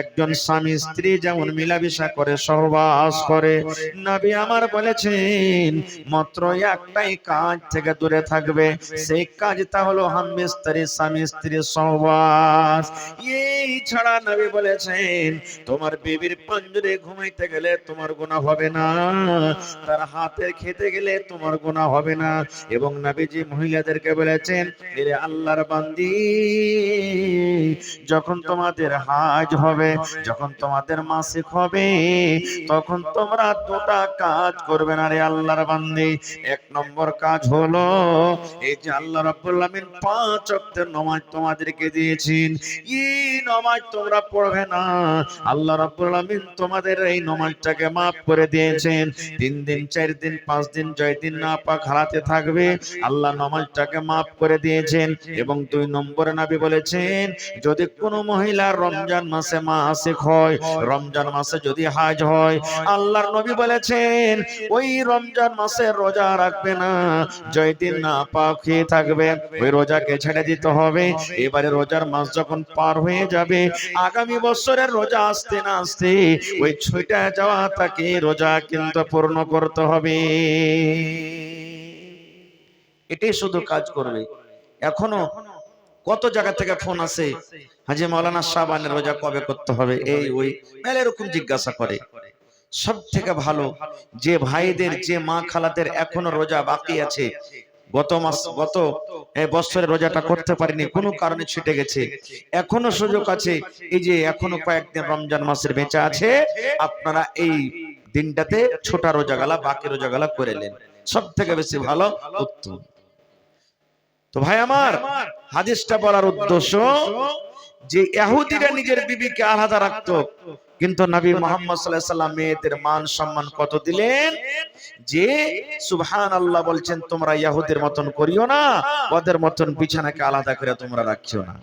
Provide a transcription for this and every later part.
একজন স্বামী স্ত্রী যেমন মিলামিশা করে, সহবাস করে। নবী আমার বলেছেন, মাত্র একটাই কাজ থেকে দূরে থাকবে। সেই কাজটা হলো হাম্মি স্ত্রী স্বামী স্ত্রী সহবাস। এই ছাড়া নবী বলেছেন, তোমার বিবির পাঞ্জরে ঘুমাইতে গেলে তোমার গুনাহ হবে না। তার হাতে খেতে গেলে তোমার গুনাহ হবে না। এবং নবীজি মহিলাদেরকে বলেছেন আল্লাহর বান্দি, যখন তোমাদের হাজ হবে, যখন তোমাদের মাসিক হবে, তখন তোমরা দুটা কাজ করবে না রে আল্লাহর বান্দি। এক নম্বর কাজ হলো, এই যে আল্লাহ রাব্বুল পাঁচ ওয়াক্তের নামাজ তোমাদেরকে দিয়েছেন। এই নামাজ তোমরা পড়বে না। আল্লাহ রাব্বুল তোমাদের এই নামাজটাকে maaf করে দিয়েছেন। তিন দিন, চার দিন, পাঁচ দিন, ছয় দিন না পাক হারাতে থাকবে। আল্লাহ নামাজটাকে maaf করে দিয়েছেন। এবং দুই নম্বরে নবী বলেছেন, যদি কোনো মহিলা রমজান মাসে মাসিক হয় রমজান মাসে যদি হাজ হয়, আল্লাহর নবী বলেছেন, ওই রমজান মাসে রোজা রাখবে না জয় না পাক খেয়ে থাকবে, ওই রোজাকে ছেড়ে দিতে হবে। এবারে রোজার মাস যখন পার হয়ে যাবে, আগামী বছরের রোজা আসতে না আসতে, ওই ছুটে যাওয়া তাকে রোজা কিন্তু পূর্ণ করতে হবে। এটাই শুধু কাজ করবে। এখনও কত জায়গা থেকে ফোন আসে? হাজি মাওলানা সাবানের রোজা কবে করতে হবে? এই ওই মেলা এরকম জিজ্ঞাসা করে। সব থেকে ভালো যে ভাইদের যে মা খালাদের এখনও রোজা বাকি আছে গত মাস গত এ, বছরের রোজাটা করতে পারিনি কোনো কারণে ছুটে গেছে। এখনও সুযোগ আছে এই যে এখনও কয়েকদিন রমজান মাসের বেঁচে আছে আপনারা এই দিনটাতে ছোটা রোজা গালা বাকি রোজা গালা করে নেন। সব থেকে বেশি ভালো উত্তম। তো ভাই আমার হাদিসটা বলার উদ্দেশ্য যে ইহুদিরা নিজের বিবিকে আলাদা রাখতো কিন্তু নবী মোহাম্মদ সাল্লাল্লাহু আলাইহি সাল্লাম মেয়েদের মান সম্মান কত দিলেন? যে সুবহানাল্লাহ বলছেন তোমরা ইহুদের মতন করিও না ওদের মতন বিছানাকে আলাদা করে তোমরা রাখিও না।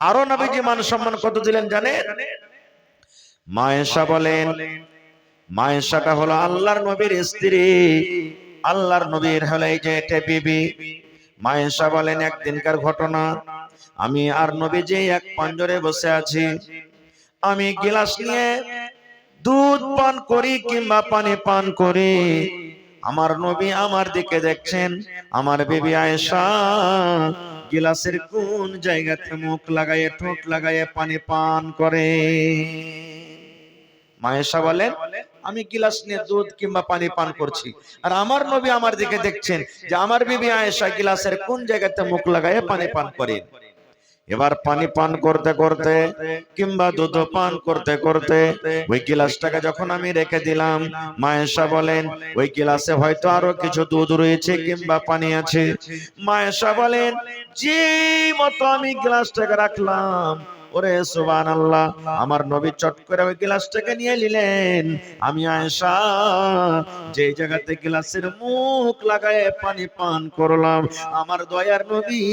আরও নবীজি মান সম্মান কত দিলেন জানেন? মায়েশা বলেন মায়েশাটা হলো আল্লাহর নবীর স্ত্রী। আল্লাহর নবীর হলো এই যে এটা বিবি। মায়েশা বলেন, একদিনকার ঘটনা। আমি আর নবীজি এক পাঞ্জরে বসে আছি। আমি গিলাস নিয়ে দুধ পান করি কিংবা পানি পান করি। আমার নবী আমার দিকে দেখছেন। আমার বেবি আয়েশা গিলাসের কোন জায়গাতে মুখ লাগাইয়ে ঠোঁট লাগাইয়ে পানি পান করে? মায়েশা বলেন আমি গিলাস নিয়ে দুধ কিংবা পানি পান করছি। আর আমার নবী আমার দিকে দেখছেন যে আমার বিবি আয়েশা গিলাসের কোন জায়গাতে মুখ লাগাইয়ে পানি পান করেন? এবার পানি পান করতে করতে কিংবা দুধ পান করতে করতে ওই গিলাসটাকে যখন আমি রেখে দিলাম মায়েশা বলেন, ওই গিলাসে হয়তো আরও কিছু দুধ রয়েছে কিংবা পানি আছে। মায়েশা বলেন যে মতো আমি গ্লাসটাকে রাখলাম। ওরে সুবান আল্লাহ আমার নবী চট করে ওই গ্লাসটাকে নিয়ে নিলেন। আমি আয়সা যে জায়গাতে গ্লাসের মুখ লাগায় পানি পান করলাম, আমার দয়ার নবী,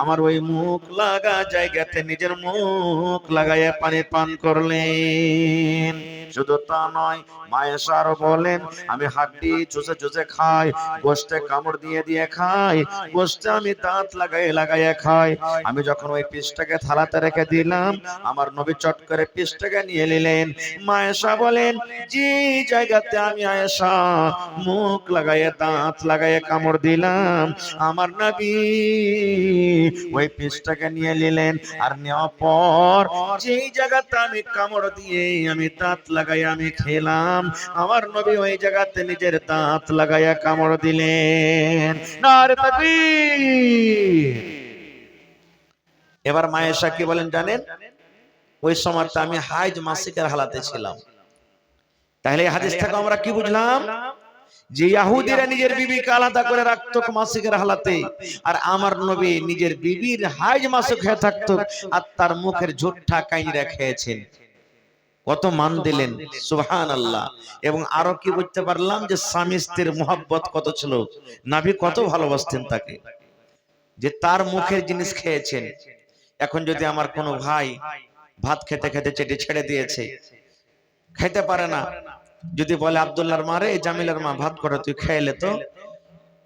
আমার ওই মুখ লাগা জায়গাতে নিজের মুখ লাগায় পানি পান করলেন। শুধু তা নয় মায়েশা আরও বলেন, আমি হাড্ডি চুষে চুষে খাই গোষ্ঠে কামড় দিয়ে দিয়ে খাই গোষ্ঠে আমি দাঁত লাগাই লাগাইয়া খাই। আমি যখন ওই পিসটাকে থালাতে রেখে দিলাম, আমার নবী চট করে পিসটাকে নিয়ে নিলেন। মায়েশা বলেন, যে জায়গাতে আমি আয়েশা মুখ লাগাইয়া দাঁত লাগাইয়া কামড় দিলাম, আমার নবী ওই পিসটাকে নিয়ে নিলেন। আর নেওয়ার পর, যেই জায়গাতে আমি কামড় দিয়ে আমি দাঁত লাগাই আমি খেলাম আমার নবী ওই জায়গাতে নিজের দাঁত লাগাইয়া কামড় দিলেন। নারে তাকবীর। এবার মায়েশা কি বলেন জানেন? ওই সময়টা আমি হাইজ মাসিকের হালাতে ছিলাম। তাহলে হাদিস থেকে আমরা কি বুঝলাম? যে ইহুদিরা নিজের বিবিকে আলাদা করে রাখতো মাসিকের হালাতে, আর আমার নবী নিজের বিবির হাইজ মাসিক হয়ে থাকতো, আর তার মুখের ঝুট্টা কাইনিরা খেয়েছেন। কত মান দিলেন? সুহান আল্লাহ এবং আরও কি বুঝতে পারলাম যে স্বামী স্ত্রীর মোহাব্বত কত ছিল? নাভি কত ভালোবাসতেন তাকে? যে তার মুখের জিনিস খেয়েছেন। এখন যদি আমার কোনো ভাই ভাত খেতে খেতে চেটে ছেড়ে দিয়েছে খেতে পারে না। যদি বলে আব্দুল্লাহর মা রে জামিলার মা ভাত করে তুই খেয়ে তো।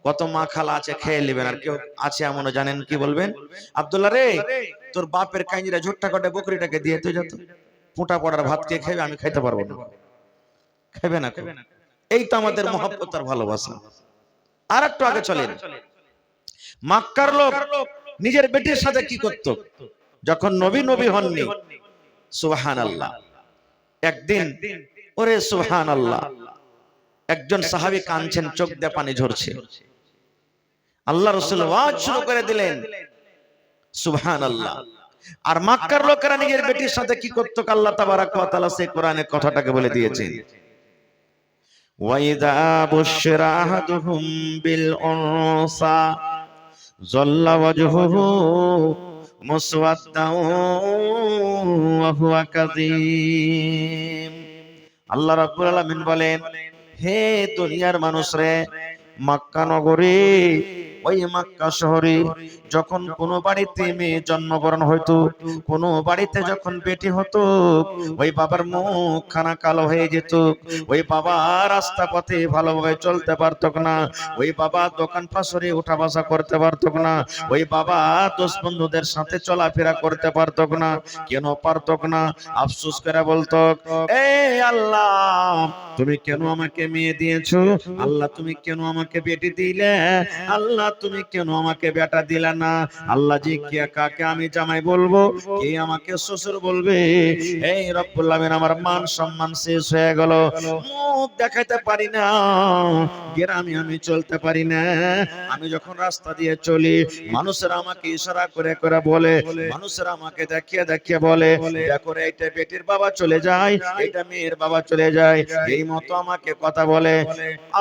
কত মা খালা আছে খেয়ে নেবেন। আর কেউ আছে এমনও জানেন কি বলবেন? আব্দুল্লাহ রে তোর বাপের কাইঞ্জিরা ঝোট্টা কটে বকরিটাকে দিয়ে তুই যত পোটা পড়ার ভাত কে খাইবে আমি খাইতে পারব না। খাবে না এই তো আমাদের মহব্বত আর ভালোবাসা। আর একটু আগে চলেন। মাক্কার লোক নিজের বেটির সাথে কি করত? যখন নবী নবী হননি সুবহান আল্লাহ একদিন ওরে সুবহান আল্লাহ একজন সাহাবী কাঁদছেন চোখ দিয়ে পানি ঝরছে। আল্লাহ রসুল ওয়াজ শুরু করে দিলেন সুবহান আল্লাহ আর মাক্কার লোকেরা নিজের বেটির সাথে কি করতো আল্লাহ তাবারাক ওয়া তাআলা সেই কোরআনে কথাটাকে বলে দিয়েছেন। ওয়াইদা বুশরা আহাদুহুম বিল উনসা জল্লা ওয়াজহুহু মুসওয়াদ্দাও ওয়া হুয়া কাযীম। আল্লাহ রাব্বুল আলামিন বলেন হে দুনিয়ার মানুষ রে মক্কা নগরী ওই মক্কা শহরে যখন কোনো বাড়িতে মেয়ে জন্মগ্রহণ হইতো, কোনো বাড়িতে যখন বেটি হতো, ওই বাবার মুখ খানা কালো হয়ে যেত। ওই বাবা রাস্তা পথে ভালোভাবে চলতে পারতো না। ওই বাবা দোকান পাশরে উঠা বসা করতে পারতো না। ওই বাবা দোষ বন্ধুদের সাথে চলাফেরা করতে পারতো না। কেন পারতো না? আফসোস করে বলতো, এ আল্লাহ, তুমি কেন আমাকে মেয়ে দিয়েছ? আল্লাহ, তুমি কেন আমাকে বেটি দিলে? আল্লাহ তুমি কেন আমাকে বেটা দিলে না? আল্লাহ জি কে, কাকে আমি জামাই বলব? কে আমাকে শ্বশুর বলবে? এই রব্বুল আলামিন, আমার মান সম্মান শেষ হয়ে গেল। মুখ দেখাতে পারি না। গ্রামে আমি চলতে পারি না। আমি যখন রাস্তা দিয়ে চলি, মানুষেরা আমাকে ইশারা করে করে বলে, মানুষেরা আমাকে দেখিয়ে দেখিয়ে বলে দেখো এইটা বেটির বাবা চলে যায় এটা মেয়ের বাবা চলে যায়। এই মতো আমাকে কথা বলে।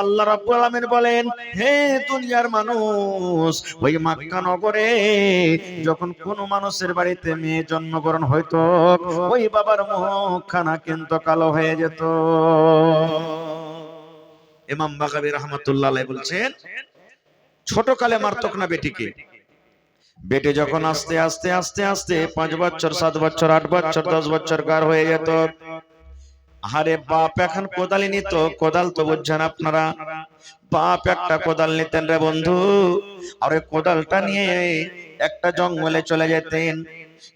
আল্লাহ রাব্বুল আলামিন বলেন, হে দুনিয়ার মানুষ, ওই মক্কা নগরে যখন কোন মানুষের বাড়িতে মেয়ে জন্মগ্রহণ হইতো, ওই বাবার মুখখানা কিন্তু কালো হয়ে যেত। ইমাম বাগাবি রহমতুল্লাহ বলছেন ছোট কালে মারতক না বেটিকে? বেটে যখন আস্তে আস্তে আস্তে আস্তে পাঁচ বছর, সাত বছর, আট বছর, দশ বছর গার হয়ে যেত। আরে বাপ এখন কোদালি নিত, কোদাল তো বুঝছেন আপনারা। বাপ একটা কোদাল নিতেন রে বন্ধু, আর কোদালটা নিয়ে একটা জঙ্গলে চলে যেতেন।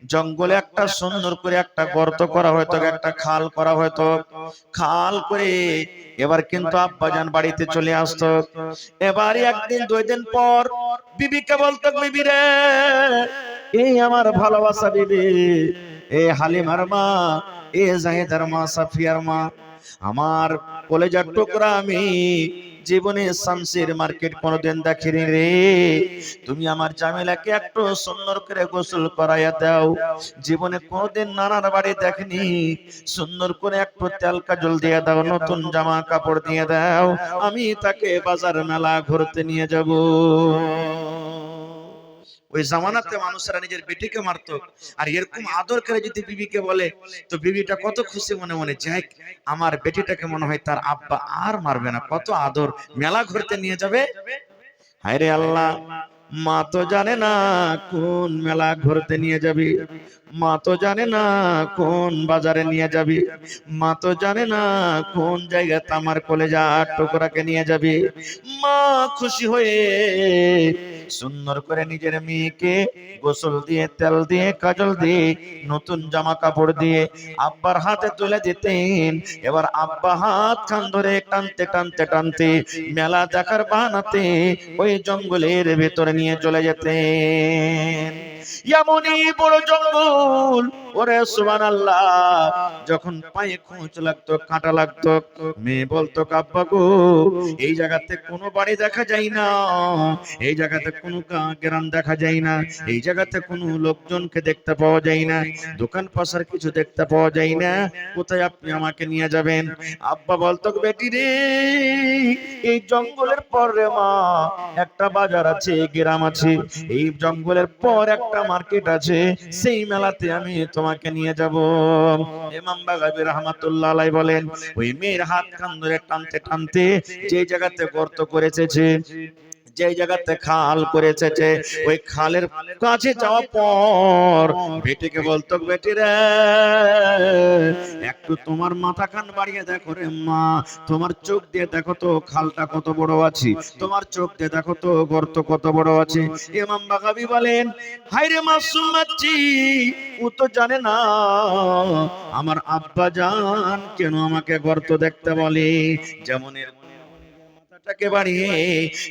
জঙ্গলে একটা সুন্দর করে একটা গর্ত করা হয়তো একটা খাল করা হয়তো খাল করে এবার কিন্তু আব্বাজান বাড়িতে চলে আসতো। এবার একদিন, দুই দিন পর, বিবিকে বলতো, বিবি রে, এই আমার ভালোবাসা বিবি, এ হালিমার মা, এ জাহেদার মা, সাফিয়ার মা, আমার কলেজার টুকরা আমি জীবনে শামসির মার্কেট কোনোদিন দেখিনি রে। তুমি আমার জামিলাকে একটু সুন্দর করে গোসল করাইয়া দাও। জীবনে কোনোদিন নানার বাড়ি দেখনি। সুন্দর করে একটু তেল কাজল দিয়ে দাও, নতুন জামা কাপড় দিয়ে দাও। আমি তাকে বাজার মেলা ঘুরতে নিয়ে যাব। ওই জামানাতে মানুষেরা নিজের বেটিকে মারতো। আর এরকম আদর করে যদি বিবিকে বলে, তো বিবিটা কত খুশি মনে মনে, যাই আমার বেটিটাকে মনে হয় তার আব্বা আর মারবে না, কত আদর, মেলা ঘুরতে নিয়ে যাবে? হায় রে আল্লাহ, মা তো জানে না কোন মেলা ঘুরতে নিয়ে যাবি। মা তো জানে না কোন বাজারে নিয়ে যাবি। মা তো জানে না কোন জায়গাতে আমার কলেজা টুকরাকে নিয়ে যাবি। মা খুশি হয়ে সুন্দর করে নিজের মেয়েকে গোসল দিয়ে, তেল দিয়ে, কাজল দিয়ে, নতুন জামা কাপড় দিয়ে আব্বার হাতে তুলে দিতেন। এবার আব্বা হাত খান ধরে টানতে টানতে টানতে মেলা দেখার বানাতে ওই জঙ্গলের ভেতরে নিয়ে চলে যেতেন। এমনই বড় জঙ্গল ওরে সুবান আল্লাহ যখন পায়ে খোঁচ লাগতো, কাঁটা লাগতো, মেয়ে বলতো, কাব্বা গো, এই জায়গাতে কোনো বাড়ি দেখা যায় না, এই জায়গাতে কোনো গ্রাম দেখা যায় না, এই জায়গাতে কোনো লোকজনকে দেখতে পাওয়া যায় না, দোকান পাশার কিছু দেখতে পাওয়া যায় না, কোথায় আপনি আমাকে নিয়ে যাবেন? আব্বা বলতো, বেটি রে, এই জঙ্গলের পর রে মা, একটা বাজার আছে, গ্রাম আছে, এই জঙ্গলের পর একটা মার্কেট আছে, সেই মেলাতে আমি তোমাকে নিয়ে যাব। ইমাম বাগাবি রহমাতুল্লাহ আলাই বলেন, ওই মেয়ের হাত কান ধরে টানতে টানতে যে জায়গাতে গর্ত করেছে যে জায়গাতে খাল করেছে যে ওই খালের কাছে যাওয়ার পর বেটিকে বলতো, বেটি রে, একটু তোমার মাথা কান বাড়িয়ে দেখো রে মা। তোমার চোখ দিয়ে দেখো তো খালটা কত বড় আছে। তোমার চোখ দিয়ে দেখো তো গর্ত কত বড় আছে। ইমাম বাগাবি বলেন হাই রে মাসুম বাচ্চি, ও তো জানে না, আমার আব্বা জান কেন আমাকে গর্ত দেখতে বলে? যেমন এর মাথাটাকে বাড়িয়ে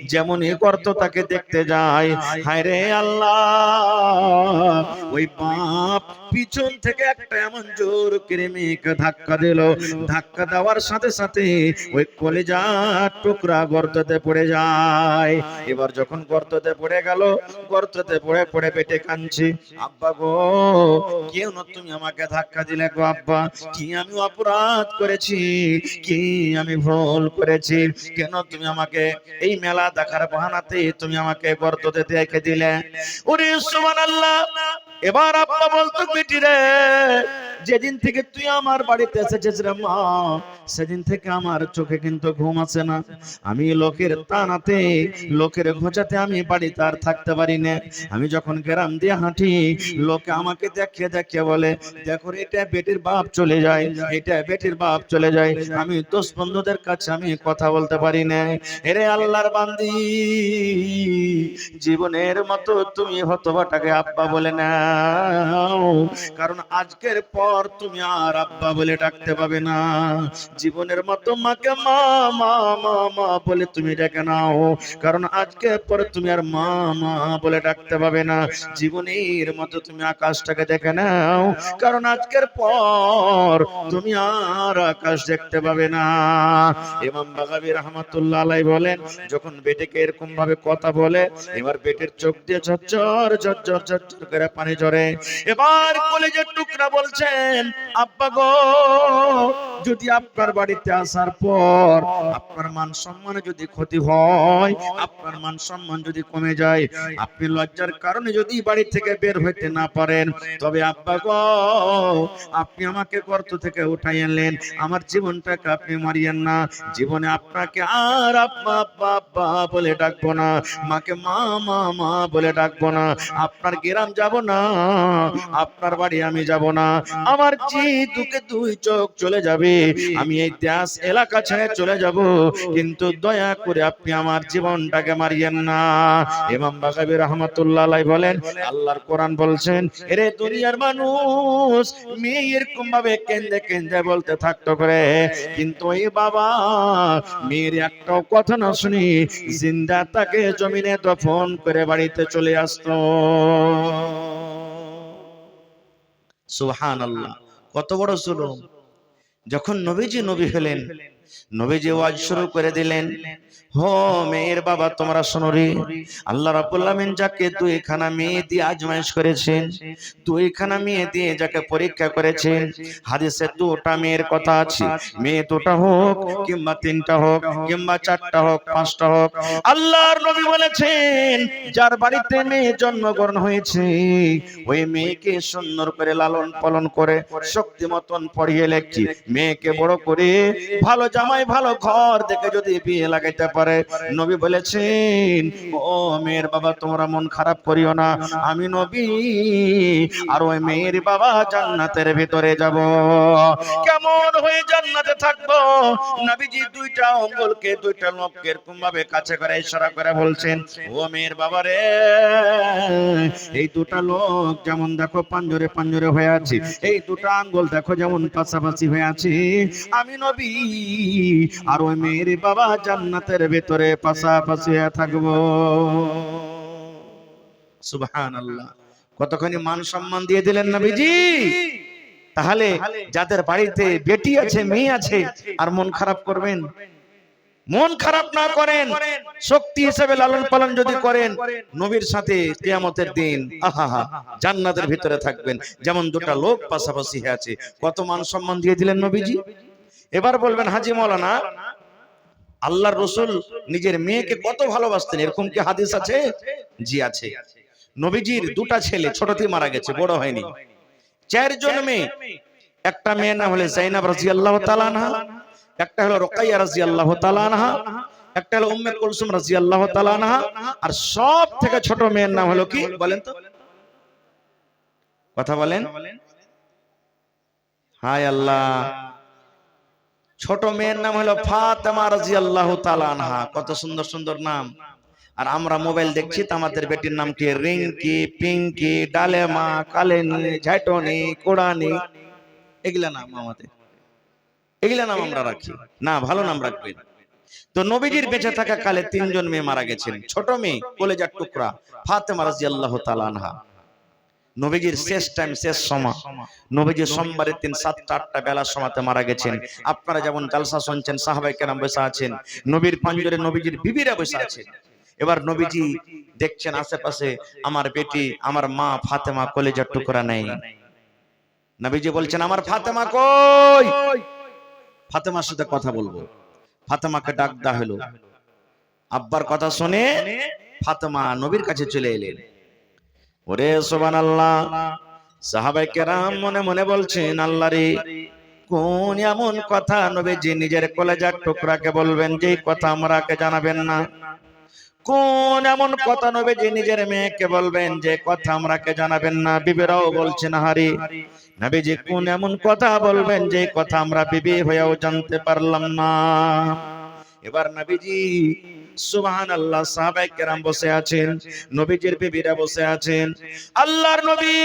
যেমন এ গর্ত তাকে দেখতে যায়। হায় রে আল্লাহ ওই বাপ পিছন থেকে একটা এমন জোর করে ধাক্কা দিল। ধাক্কা দেওয়ার সাথে সাথে ওই কলেজার টুকরা গর্ততে পড়ে যায়। এবার যখন গর্ততে পড়ে গেল, গর্ততে পড়ে পড়ে পেটে কাঁদছে। আব্বা গো, কেউ না তুমি আমাকে ধাক্কা দিলে গো আব্বা। কি আমি অপরাধ করেছি? কি আমি ভুল করেছি? কেন তুমি আমাকে এই মেলা দেখার বাহানাতে তুমি আমাকে গর্ততে দেখে দিলে? ওরে সুবহানাল্লাহ। এবার আব্বা বলতো রে। যেদিন থেকে তুই আমার বাড়িতে এসেছিস রে মা, সেদিন থেকে আমার চোখে কিন্তু ঘুম আসে না। আমি লোকের টানাতে লোকের খোঁজাতে আমি বাড়িতে আর থাকতে পারি না। আমি যখন গ্রাম দিয়ে হাঁটি, লোকে আমাকে দেখে দেখে বলে, দেখো এটা বেটির বাপ চলে যায়, এটা বেটির বাপ চলে যায়। আমি দোষ বন্ধুদের কাছে আমি কথা বলতে পারি না। এরে আল্লাহর বান্দি, জীবনের মতো তুমি হতবাটাকে আব্বা বলে নাও। কারণ আজকের পর তুমি আর আব্বা বলে ডাকতে পাবে না। জীবনের মতো মাকে মা মা মা মা বলে তুমি ডেকে নাও। কারণ আজকে পর তুমি আর মা মা বলে ডাকতে পাবে না। জীবনের মতো তুমি আকাশটাকে দেখে নাও। কারণ আজকের পর তুমি আর আকাশ দেখতে পাবে না। ইমাম বাগাবি রহমাতুল্লাহ আলাই বলেন, যখন বেটেকে এরকম ভাবে কথা বলে, এবার বেটের চোখ দিয়ে ঝরঝর ঝরঝর ঝরঝর করে পানি ঝরে। এবার কলেজের টুকরা বলছেন, আব্বা গো, যদি আপনার বাড়িতে আসার পর আপনার মান সম্মানে যদি ক্ষতি হয়, আপনার মান সম্মান যদি কমে যায়, আপনি লজ্জার কারণে যদি বাড়ি থেকে বের হইতে না পারেন, তবে আব্বা গো, আপনি আমাকে গর্ত থেকে উঠাই আনলেন, আমার জীবনটাকে আপনি মারিয়েন না, জীবনে আপনাকে আর আব্বা আব্বা আব্বা বলে ডাকবো না, মাকে মা মা মা বলে ডাকবো না, আপনার গ্রাম যাব না, আপনার বাড়ি আমি যাব না। আমার জি দুকে দুই চোখ চলে যাবে, আমি এই দেশ এলাকা ছেড়ে চলে যাব। কিন্তু দয়া করে আপনি আমার জীবনটাকে মারিয়েন না। ইমাম বাগাবি রহমাতুল্লাহ বলেন, আল্লাহর কোরআন বলছেন, এরে দুনিয়ার মানুষ মেয়ে এরকম ভাবে কেন্দে কেন্দে বলতে থাকতো করে। কিন্তু এই বাবা, মেয়ের একটাও কথা না শুনি জিন্দা তাকে জমিনে দফন করে বাড়িতে চলে আসতো। সুহান আল্লাহ কত বড় জুলুম। যখন নবীজি নবী হলেন নবীজি ওয়াজ শুরু করে দিলেন, হো মেয়ের বাবা, তোমরা শোনো রে। আল্লাহ রাব্বুল আলামিন যাকে দুইখানা মেয়ে দিয়ে আজমাইশ করেছেন, দুইখানা মেয়ে দিয়ে যাকে পরীক্ষা করেছেন, হাদিসে দুটা মেয়ের কথা আছে। মেয়ে দুটা হোক, কিংবা তিনটা হোক, কিংবা চারটা হোক, পাঁচটা হোক, আল্লাহর নবী বলেছেন, যার বাড়িতে মেয়ে জন্মগ্রহণ হয়েছে, ওই মেয়েকে সুন্দর করে লালন পালন করে শক্তি মতন পড়িয়ে লেখছি। মেয়েকে বড় করে ভালো জামাই ভালো ঘর দেখে যদি বিয়ে লাগাইতে পারে। নবী বলেছেন, ও মেয়ের বাবা, তোমরা মন খারাপ করিও না। আমি নবী, আর ওই মেয়ের বাবা জান্নাতের ভিতরে যাব। কেমন হয়ে জান্নাতে থাকব? নবীজি দুইটা অঙ্গলকে, দুইটা লোককে এরকম ভাবে কাছে করে ইশারা করে বলছেন, ও মেয়ের বাবা রে, এই দুটা লোক যেমন দেখো পাঞ্জরে পাঞ্জরে হয়ে আছে, এই দুটা আঙ্গুল দেখো যেমন পাশাপাশি হয়ে আছে। আমি নবী আর ওই মেয়ের বাবা জান্নাতের ভেতরে পাশাপাশি হয়ে থাকব। সুবহানাল্লাহ। কতখানি মান সম্মান দিয়ে দিলেন নবীজি? তাহলে যাদের বাড়িতে বেটি আছে, মেয়ে আছে, আর মন খারাপ করবেন? মন খারাপ না করেন, শক্তি হিসেবে লালন পালন যদি করেন, নবীর সাথে কেয়ামতের দিন আহা জান্নাতের ভিতরে থাকবেন। যেমন দুটা লোক পাশাপাশি আছে। কত মান সম্মান দিয়ে দিলেন নবীজি? এবার বলবেন, হাজি মৌলানা, আল্লাহর রসুল নিজের মেয়েকে কত ভালোবাসতেন, এরকম কি হাদিস আছে? জি, আছে। নবীজির দুটা ছেলে ছোটতেই মারা গেছে, বড় হয়নি। চারজন মেয়ে, একটা মেয়ে নাম হলে জাইনাব রাদিয়াল্লাহু তাআলা আনহা, একটা হলো রুকাইয়া রাদিয়াল্লাহু তাআলা আনহা, একটা হলো উম্মে কুলসুম রাদিয়াল্লাহু তাআলা আনহা, আর সব থেকে ছোট মেয়ের নাম হলো কি, বলেন তো? কথা বলেন। হায় আল্লাহ। ছোট মেয়ের নাম হলো ফাতেমা রাদিয়াল্লাহু তাআলা আনহা। কত সুন্দর সুন্দর নাম। আর আমরা মোবাইল দেখছি তো আমাদের বেটির নাম কি? রিঙ্কি, পিঙ্কি, ডালেমা, কালেনি, ঝাইটনি কোড়ানি এগুলা নাম আমাদের। এগুলা নাম আমরা রাখি। না, ভালো নাম রাখবেন তো নবীজির বেঁচে থাকা কালে তিনজন মেয়ে মারা গেছেন। ছোট মেয়ে, কলেজার টুকরা, ফাতেমা রাদিয়াল্লাহু তাআলা আনহা। নবীজির শেষ টাইম শেষ সময়। নবীজি সোমবারের দিন সাতটা আটটা বেলার সময়তে মারা গেছেন। আপনারা যেমন জালসা শুনছেন সাহাবাই কেরাম বসে আছেন। নবীর পাঞ্জরে নবীজির বিবিরা বসে আছেন। এবার নবীজি দেখছেন আশেপাশে আমার বেটি আমার মা ফাতেমা কলেজার টুকরা নেই। নবীজি বলছেন আমার ফাতেমা কই? ফাতেমার সাথে কথা বলব। ফাতেমাকে ডাক দেওয়া হলো। আব্বার কথা শুনে ফাতেমা নবীর কাছে চলে এলেন। ওরে সোবান আল্লাহ সাহাবাই কেরাম মনে মনে বলছেন আল্লাহ রে কোন এমন কথা নবীজি নিজের কলেজার টুকরাকে বলবেন যে কথা আমরাকে জানাবেন না। কোন এমন কথা নবীজি নিজের মেয়েকে বলবেন যে কথা আমরাকে জানাবেন না। বিবিরাও বলছেন হারি নবীজি কোন এমন কথা বলবেন যে কথা আমরা বিবি হয়েও জানতে পারলাম না। এবার নবীজি সুবহান আল্লাহ সাহাবায়ে কেরাম বসে আছেন, নবীজির বিবিরা বসে আছেন। আল্লাহর নবী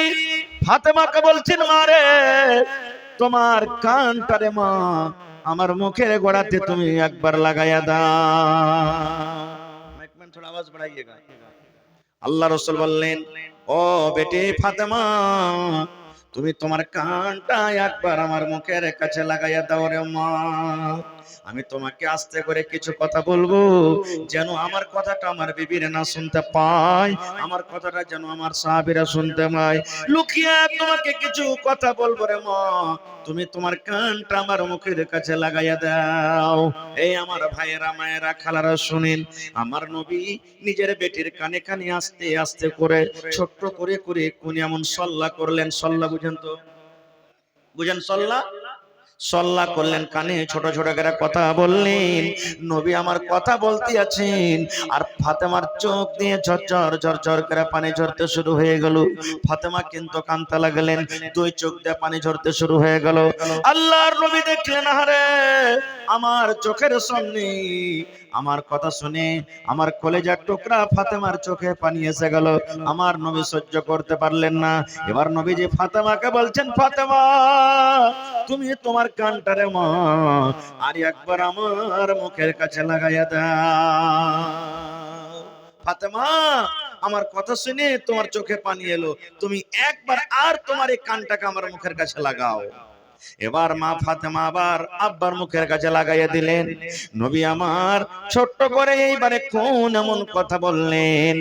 ফাতেমাকে বলছেন মারে তোমার কানটারে মা, আমার মুখের গোড়াতে তুমি একবার লাগাইয়া দাও। মাইক থোড়া আওয়াজ বাড়াইয়েগা আল্লাহ রসুল বললেন, ও বেটি ফাতেমা তুমি তোমার কানটা একবার আমার মুখের কাছে লাগাইয়া দাও রে মা। আমি তোমাকে আস্তে করে কিছু কথা বলব, যেন আমার কথাটা আমার বিবির না শুনতে পায়, আমার কথাটা যেন আমার সাহাবিরা শুনতে পায়। লুকিয়ে তোমাকে কিছু কথা বলব রে মা। তুমি তোমার কানটা আমার মুখের কাছে লাগাইয়া দাও। এই আমার ভাইয়েরা, মায়েরা, খালারা শুনেন, আমার নবী নিজের বেটির কানে কানে আস্তে আস্তে করে, ছোট্ট করে করে কোন এমন সল্লা করলেন, সল্লা বুঝেন তো বুঝেন, সল্লা? সল্লা করলেন কানে, ছোট ছোট করে কথা বললেন। নবী আমার কথা বলতে আছেন, আর ফাতেমার চোখ দিয়ে ঝরঝর ঝরঝর করে পানি ঝরতে শুরু হয়ে গেল। ফাতেমা কিন্তু কানতে লাগলেন, দুই চোখ দিয়ে পানি ঝরতে শুরু হয়ে গেল। আল্লাহর নবী দেখলেন আরে আমার চোখের সামনে আমার কথা শুনে আমার কলেজার টুকরা ফাতেমার চোখে পানি এসে গেল। আমার নবী সহ্য করতে পারলেন না। এবার নবী যে ফাতেমাকে বলছেন, ফাতেমা, তুমি তোমার কানটারে মা আর একবার আমার মুখের কাছে লাগাইয়া দাও। ফাতেমা, আমার কথা শুনে তোমার চোখে পানি এলো। তুমি একবার আর তোমার এই কানটাকে আমার মুখের কাছে লাগাও। এবার মা ফাতেমা আবার আব্বার মুখের কাছে লাগাইয়া দিলেন। নবী আমার, ছোট্ট করে এইবারে কোন এমন কথা বললেন?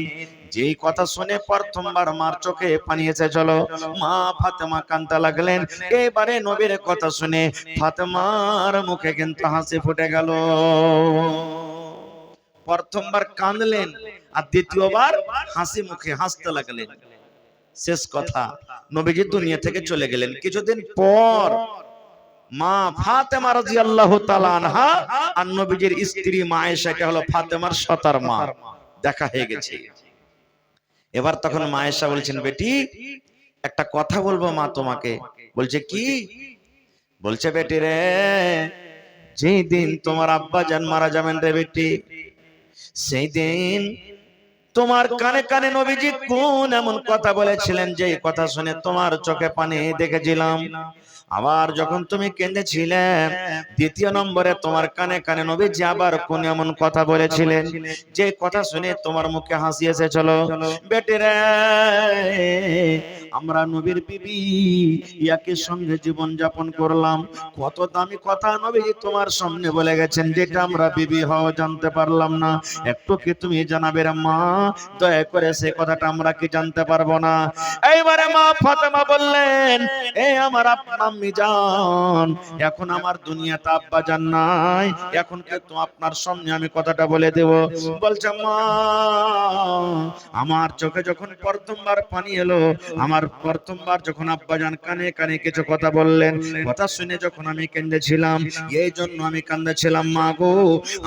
যেই কথা শুনে প্রথমবার মার চোখে পানি এসে চলো। মা ফাতেমা কান্তা লাগলেন। এবারে নবীর কথা শুনে ফাতেমার মুখে কিন্তু হাসি ফুটে গেল। প্রথমবার কাঁদলেন আর দ্বিতীয়বার হাসি মুখে হাসতে লাগলেন। শেষ কথা। নবীজি দুনিয়া থেকে চলে গেলেন। কিছুদিন পর মা ফাতেমা রাদিয়াল্লাহু তাআলা আনহা আর নবীজির স্ত্রী মা আয়েশাকে হলো ফাতেমার সতার মা। দেখা হয়ে গেছে। এবার তখন মা আয়েশা বলছেন বেটি একটা কথা বলব মা তোমাকে। বলছে কি? বলছে বেটি রে যেই দিন তোমার আব্বা জান মারা যাবেন রে বেটি সেই দিন তোমার কানে কানে নবীজি কোন এমন কথা বলেছিলেন যে কথা শুনে তোমার চোখে পানি দেখেছিলাম? আবার যখন তুমি কেঁদেছিলে, দ্বিতীয় নম্বরে তোমার কানে কানে নবীজি আবার কোন এমন কথা বলেছিলেন, যে কথা শুনে তোমার মুখে হাসি এসেছিল বেটেরে আমরা নবীর বিবি, ইয়াকে সঙ্গে জীবন যাপন করলাম। কত দামি কথা নবীজি তোমার সামনে বলে গেছেন, যেটা আমরা বিবি হওয়া জানতে পারলাম না। একটু কি তুমি জানাবে মা? দয়া করে সে কথাটা আমরা কি জানতে পারব না? এইবারে মা ফাতেমা বললেন এই আমার আম্মি জান এখন আমার দুনিয়াতে আব্বা জান নাই। এখন কিন্তু আপনার সামনে আমি কথাটা বলে দেব। বলছে, মা, আমার চোখে যখন প্রথমবার পানি এলো, আমার প্রথমবার যখন আব্বা জান কানে কানে কিছু কথা বললেন, কথা শুনে যখন আমি কেঁদেছিলাম এই জন্য আমি কান্দেছিলাম, মা গো,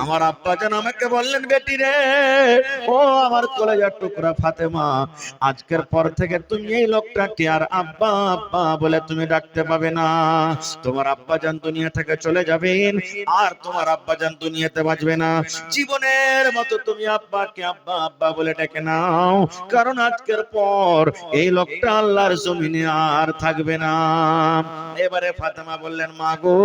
আমার আব্বা জান আমাকে বললেন, বেটি রে, ও আমার কলেজার টুকরা ফাতেমা, আজকের পর থেকে তুমি এই লোকটাকে আর আব্বা আব্বা বলে তুমি ডাকতে পাবে না। না। তোমার আব্বাজান দুনিয়া থেকে চলে যাবেন, আর তোমার আব্বাজান দুনিয়াতে বাঁচবে না। জীবনের মতো তুমি আব্বাকে আব্বা আব্বা বলে ডেকে নাও। কারণ আজকের পর এই লোকটা আল্লাহর জমিনে আর থাকবে না। এবারে ফাতেমা বললেন, মা গো,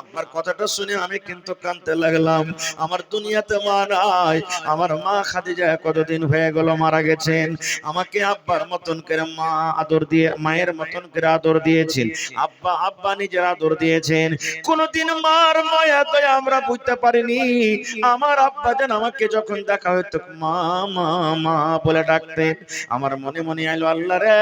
আব্বার কথাটা শুনে আমি কিন্তু কাঁদতে লাগলাম। আমার দুনিয়াতে মা নাই, আমার মা খাদিজা কতদিন হয়ে গেল, মারা গেছেন। আমাকে আব্বার মতন করে মা আদর দিয়ে, মায়ের মতন করে আদর দিয়েছেন। আব্বা আব্বা নিজের আদর দিয়েছেন। কোনদিন মার মায়া দয়া আমরা বুঝতে পারিনি। আমার আব্বা যেন আমাকে যখন দেখা হইতো, মা মা মা বলে ডাকতেন আমার মনে মনে আইলো, আল্লাহ রে,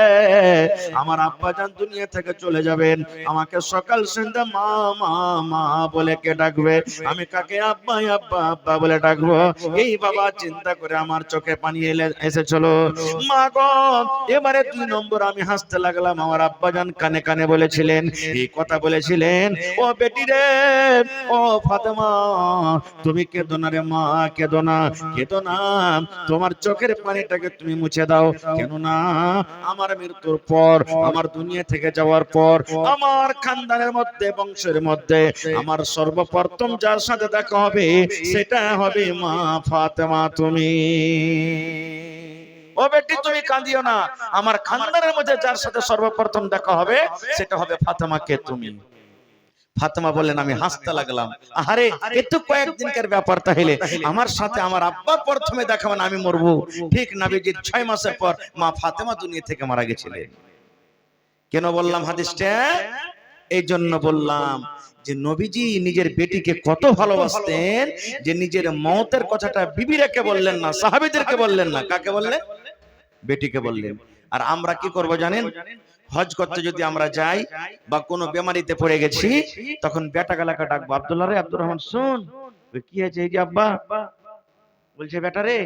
আমার আব্বা যান দুনিয়া থেকে চলে যাবেন। আমাকে সকাল সন্ধ্যা মা মা মা বলে কে ডাকবে? আমি কাকে আব্বা আব্বা আব্বা বলে ডাকবো? এই বাবা চিন্তা করে আমার চোখে পানি এলে, এসেছিল। মা গো, এবারে দুই নম্বর আমি হাসতে লাগলাম। আমার আব্বা যান কানে কানে বলেছিলেন এই কথা বলেছিলেন, ও বেটি রে, ও ফাতেমা, তুমি কেঁদো রে মা, কেঁদো না তোমার চোখের পানিটাকে তুমি মুছে দাও। কেন না আমার মৃত্যুর পর, আমার দুনিয়া থেকে যাওয়ার পর, আমার খানদানের মধ্যে, বংশের মধ্যে, আমার সর্বপ্রথম যার সাথে দেখা হবে, সেটা হবে মা ফাতেমা, তুমি। ও বেটি তুমি কাঁদিও না। আমার খানদানের মধ্যে যার সাথে সর্বপ্রথম দেখা হবে সেটা হবে ফাতেমাকে তুমি। ফাতেমা বললেন আমি হাসতে লাগলাম। আরে কয়েকদিনকার ব্যাপার তাহলে আমার সাথে আমার আব্বা প্রথমে দেখাবেন আমি মরবো। ঠিক নাবিজির ছয় মাসের পর মা ফাতেমা দুনিয়া থেকে মারা গেছিলেন। কেন বললাম হাদিসটা? এই জন্য বললাম যে নবীজি নিজের বেটিকে কত ভালোবাসতেন যে নিজের মতের কথাটা বিবিরাকে বললেন না সাহাবিদেরকে বললেন না। কাকে বললেন? বেটিকে বললেন। আর আমরা কি করব জানেন? হজ করতে যদি আমরা যাই বা কোনো বেমারিতে পড়ে গেছি তখন বেটা গালাকে ডাকবো আব্দুল্লাহ রে আব্দুর রহমান শুন। কি আছে এই যে আব্বা? বলছে বেটা রে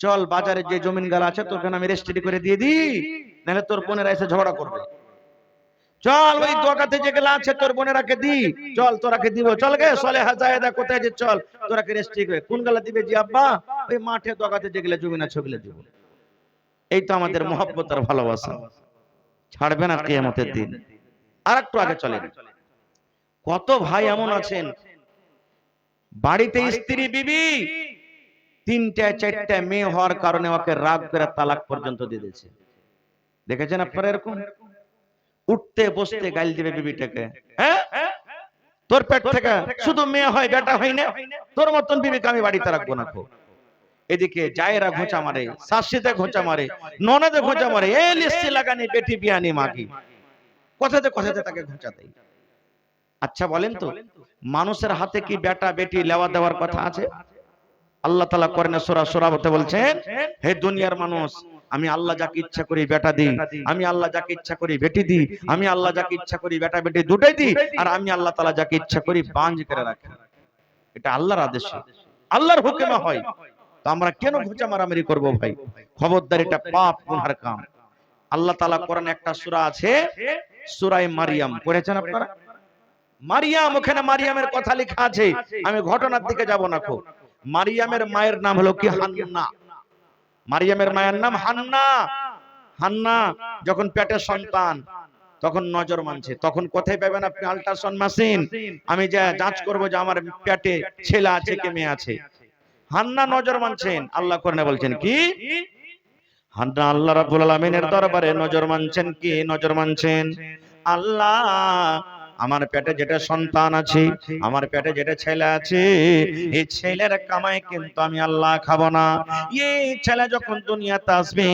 চল বাজারে যে জমিন গালা আছে তোর আমি রেস্টি করে দিয়ে দি নাহলে তোর বোনেরা এসে ঝগড়া করবে। চল ওই দোকাতে যে গেলা আছে তোর বোনেরাকে দি চল তোরাকে দিব চল গে সলে হাজায়দা কোথায় যে চল। তোরাকে রেস্টি করে। কোন গালা দিবে জি আব্বা ওই মাঠে দোকাতে যে গেলে জমিন আছে ওগুলো দিব এই তো আমাদের মহব্বত আর ভালোবাসা। ছাড়বে না কিয়ামতের দিন। আর একটু আগে চলেন। কত ভাই এমন আছেন? বাড়িতে স্ত্রী বিবি। তিনটা চারটা মেয়ে হওয়ার কারণে ওকে রাগ করে তালাক পর্যন্ত দিয়ে দিয়েছে। দেখেছেন আপনারা এরকম? উঠতে বসতে গাল দিবে বিবিটাকে। হ্যাঁ? তোর পেট থেকে শুধু মেয়ে হয় বেটা হয় না। তোর মতন বিবিকে আমি বাড়িতে রাখব না খো। এদিকে জায়েরা ঘোঁচা মারে শাসিতে ঘোঁচা মারে ননদে ঘোঁচা মারে এ লিস্টি লাগানি বেটি বিয়ানি মাগি। কথাতে কথাতে তাকে ঘোঁচা দেয় আচ্ছা বলেন তো মানুষের হাতে কি বেটা বেটি লেওয়া দেওয়ার কথা আছে? আল্লাহ তালা করেন সোরা সোরা হতে বলছেন হে দুনিয়ার মানুষ আমি আল্লাহ যাকে ইচ্ছা করি বেটা দিই আমি আল্লাহ যাকে ইচ্ছা করি বেটি দিই আমি আল্লাহ যাকে ইচ্ছা করি বেটা বেটি দুটাই দিই আর আমি আল্লাহ তালা যাকে ইচ্ছা করি বাঞ্জ করে রাখি। এটা আল্লাহর আদেশ। আল্লাহর হুকুমে হয়। তো আমরা কেন ঘুচা মারামারি করব ভাই? খবরদার এটা পাপ গুনহার কাম। আল্লাহ তালা কোরআন একটা সূরা আছে সূরায়ে মারিয়াম। পড়েছেন আপনারা? মারিয়াম ওখানে মারিয়ামের কথা লেখা আছে। আমি ঘটনার দিকে যাব না খুব। মারিয়ামের মায়ের নাম হলো কি হান্না? মারিয়ামের মায়ের নাম হান্না। হান্না যখন পেটে সন্তান তখন নজর মানছে। তখন কোথায় পাবেন আপনি? আল্ট্রাসাউন্ড মেশিন আমি যা যাঞ্চ করব যে আমার পেটে ছেলে আছে কি মেয়ে আছে। হান্না নজর মানছেন। আল্লাহ করে বলছেন কি? হান্না আল্লাহ রাব্বুল আলামিনের দরবারে নজর মানছেন কি? নজর মানছেন। আল্লাহ, আমার পেটে যেটা সন্তান আছে, আমার পেটে যেটা ছেলে আছে এই ছেলের কামাই কিন্তু আমি আল্লাহ খাব না। এই ছেলে যখন দুনিয়াতে আসবে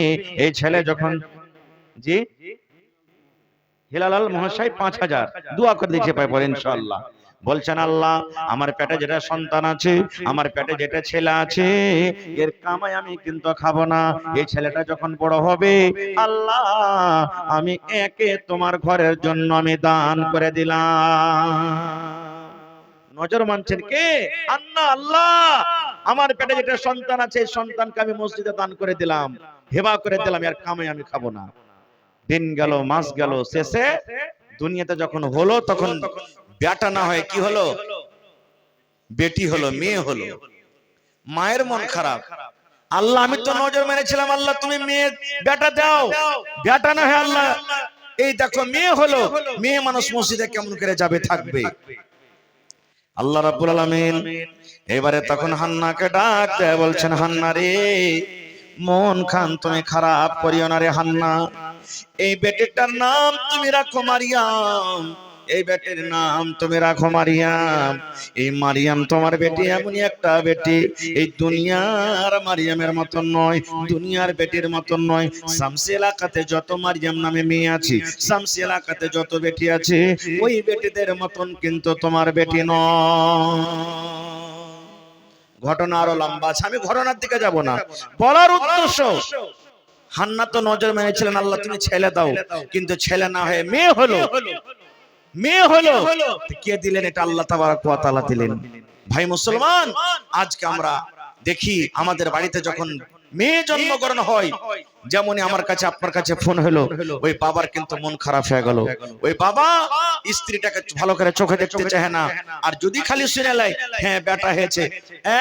এই ছেলে যখন জি? হিলালাল মহাশয় পাঁচ হাজার। দোয়া করে দিচ্ছে পাই পরে ইনশাআল্লাহ। বলছেন আল্লাহ, আমার পেটে যেটা সন্তান আছে, আমার পেটে যেটা ছেলে আছে, এর কামাই আমি কিন্তু খাব না। এই ছেলেটা যখন বড় হবে, আল্লাহ, আমি একে তোমার ঘরের জন্য আমি দান করে দিলাম। নজর মানছেন কে? আন্না আল্লাহ, আমার পেটে যেটা সন্তান আছে সন্তানকে আমি মসজিদে দান করে দিলাম, হেবা করে দিলাম, এর কামাই আমি খাব না। দিন গেল, মাস গেল, শেষে দুনিয়াতে যখন হলো, তখন বেটা না হয় কি হলো? বেটি হলো মেয়ে হলো। মায়ের মন খারাপ। আল্লাহ আমি তো নজর মেরেছিলাম আল্লাহ তুমি মেয়ে বেটা দাও। বেটা না হয় আল্লাহ। এই দেখো মেয়ে হলো। মেয়ে মানুষ মসজিদে কেমন করে যাবে থাকবে? আল্লাহ রাব্বুল আলামিন এবারে তখন হান্নাকে ডাক দেয় বলছেন হান্না রে মন খান তুমি খারাপ করিও না রে হান্না। এই বেটিটার নাম তুমি রাখো মারিয়াম। এই বেটির নাম তুমি রাখো মারিয়াম। এই মারিয়াম তোমার বেটি এমনই একটা বেটি। এই দুনিয়ার মারিয়ামের মতন নয়, দুনিয়ার বেটির মতন নয়। শামসি এলাকাতে যত মারিয়াম নামে মেয়ে আছে শামসি এলাকাতে যত বেটি আছে, ওই বেটিদের মতন কিন্তু তোমার বেটি নয়। ঘটনা আরও লম্বা আছে, আমি ঘটনার দিকে যাব না। বলার উদ্দেশ্য হান্না তো নজর মেনেছিলেন আল্লাহ, তুমি ছেলে দাও। কিন্তু ছেলে না হয়ে মেয়ে হলো। মেয়ে হলো। কে দিলেন? এটা আল্লাহ তাবারাক ওয়া তাআলা দিলেন। ভাই মুসলমান। আজকে আমরা দেখি আমাদের বাড়িতে যখন মেয়ে জন্মগ্রহণ হয়। যেমনই আমার কাছে আপনার কাছে ফোন হলো ওই বাবার কিন্তু মন খারাপ হয়ে গেল। ওই বাবা স্ত্রীটাকে ভালো করে চোখে দেখতে চায় না। আর যদি খালি শুনে লাই হ্যাঁ বেটা হয়েছে।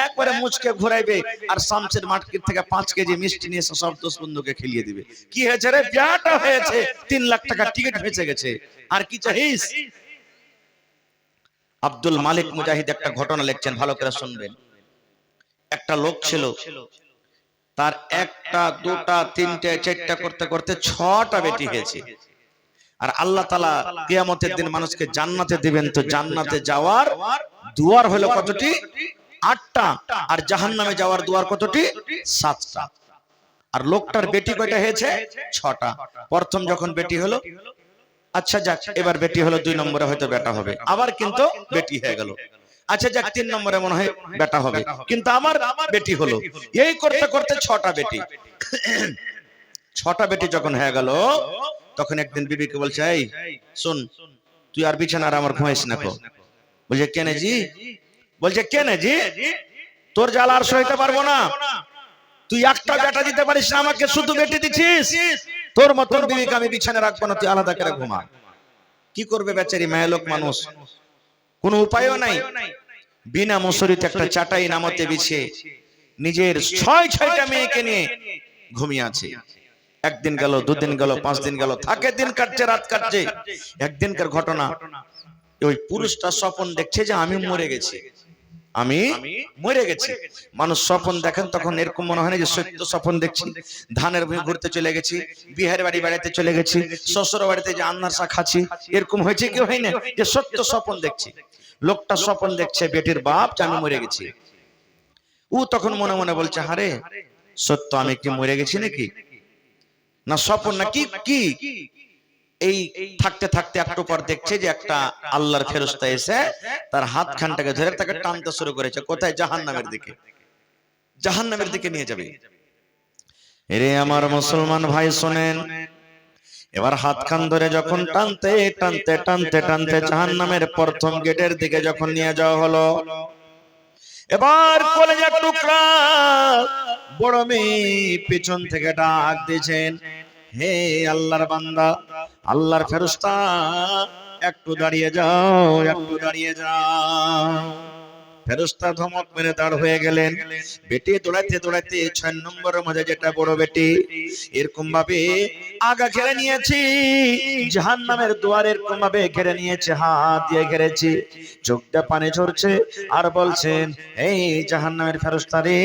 একবারে মুচকে ঘুরাইবে। আর শামসের মার্কেট থেকে পাঁচ কেজি মিষ্টি নিয়ে সব দোষ বন্ধুকে খেলিয়ে দিবে। কি হয়েছে রে? বেটা হয়েছে? তিন লাখ টাকা টিকিট বেঁচে গেছে। আর কি চাহিস? আব্দুল মালিক মুজাহিদ একটা ঘটনা লিখছেন ভালো করে শুনবেন। একটা লোক ছিল। তার একটা, দুটা, তিনটে, চারটা করতে করতে ছটা বেটি হয়েছে। আর আল্লাহ তালা কিয়ামতের দিন মানুষকে জান্নাতে দিবেন তো জান্নাতে যাওয়ার দুয়ার হলো কতটি? আটটা। আর জাহান্নামে যাওয়ার দুয়ার কতটি? সাতটা। আর লোকটার বেটি কয়টা হয়েছে? ছটা। প্রথম যখন বেটি হলো আচ্ছা যাক, এবার বেটি হলো দুই নম্বরে হয়তো বেটা হবে। আবার কিন্তু বেটি হয়ে গেল। আচ্ছা যাক তিন নম্বরে মনে হয় বেটা হবে। কিন্তু আমার বেটি হলো। এই করতে করতে ছটা বেটি। ছটা বেটি। যখন হয়ে গেল তখন একদিন বিবিকে বলছে এই শোন তুই আর বিছানার আমার ঘুমাইস না কো। বলছে কেনে জি? বলছে কেনে জি? তোর জ্বালা আর সইতে পারব না। তুই একটা বেটা দিতে পারিস না আমাকে শুধু বেটি দিছিস তোর মতন বিবিকে আমি বিছানা রাখব না তুই আলাদা করে ঘুমা। কি করবে বেচারি মায়ের লোক মানুষ? কোনো উপায়ও নাই। বিনা মশুরিতে একটা চাটাই নামতে বিছে নিজের ছয় ছয়টা মেয়েকে নিয়ে ঘুমিয়ে আছে। একদিন গেল দুদিন গেল পাঁচ দিন গেল থাকে দিন কাটছে রাত কাটছে। একদিনকার ঘটনা। ওই পুরুষটা স্বপন দেখছে যে আমি মরে গেছি। আমি মরে গেছি। মানুষ স্বপন দেখেন তখন এরকম মনে হয় না যে সত্য স্বপন দেখছি। ধানের ভূমি ঘুরতে চলে গেছি বিহার বাড়ি বেড়াতে চলে গেছি শ্বশুর বাড়িতে যে আন্নার শাক খাচ্ছি এরকম হয়েছে কি হয় না যে সত্য স্বপন দেখছি। লোকটা স্বপন দেখছে বেটির বাপ যে আমি মরে গেছি। ও তখন মনে মনে বলছে হারে সত্য আমি কি মরে গেছি নাকি? না স্বপন না কি কি? এই থাকতে থাকতে একটু পর দেখছে যে একটা আল্লাহর ফেরস্তা এসে তার হাত খানটাকে ধরে তাকে টানতে শুরু করেছে। কোথায়? জাহান্নামের দিকে। জাহান্নামের দিকে নিয়ে যাবে। এরে আমার মুসলমান ভাই, শোনেন। এবার হাত খান ধরে যখন টানতে টানতে টানতে টানতে জাহান্নামের প্রথম গেটের দিকে যখন নিয়ে যাওয়া হলো, এবার কলেজের টুকরা বড় মেয়ে পিছন থেকে ডাক দিয়েছেন হে আল্লাহর বান্দা আল্লাহর ফেরস্তা একটু দাঁড়িয়ে যাও একটু দাঁড়িয়ে যাও। ফেরস্তা ধমক মেরে দাঁড় হয়ে গেলেন। বেটি দৌড়াইতে দৌড়াইতে ছয় নম্বরের মাঝে যেটা বড় বেটি এরকম ভাবে আগা ঘেরে নিয়েছি জাহান নামের দুয়ার এরকম ভাবে ঘেরে নিয়েছে, হাত দিয়ে ঘেরেছি, চোখটা পানি ঝরছে, আর বলছেন, এই জাহান নামের ফেরস্তা রে,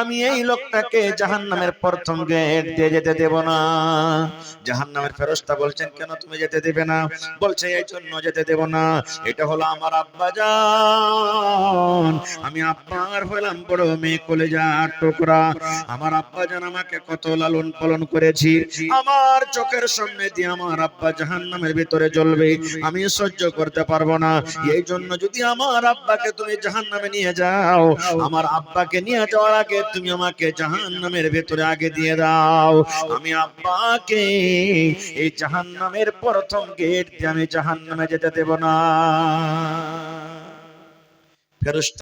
আমি এই লোকটাকে জাহান নামের প্রথম গেট দিয়ে যেতে দেব না। জাহান নামের ফেরস্তা বলছেন, কেন তুমি যেতে দেবে না? বলছে, এই জন্য যেতে দেব না। এটা হলো আমার আব্বা জান আমি আব্বার হলাম বড় মেয়ে কলেজার টুকরা। আমার আব্বা জান আমাকে কত লালন পালন করেছি, আমার চোখের সামনে দিয়ে আমার আব্বা জাহান নামের ভিতরে জ্বলবে, আমি সহ্য করতে পারব না। এই জন্য যদি আমার আব্বাকে তুমি জাহান নামে নিয়ে যাও, আমার আব্বাকে নিয়ে যাওয়ার আগে তুমি আমাকে জাহান নামের ভেতরে আগে দিয়ে দাও। আমি আব্বাকে এই জাহান নামের প্রথম গেট দিয়ে আমি জাহান নামে যেতে দেব না। ফেরস্তা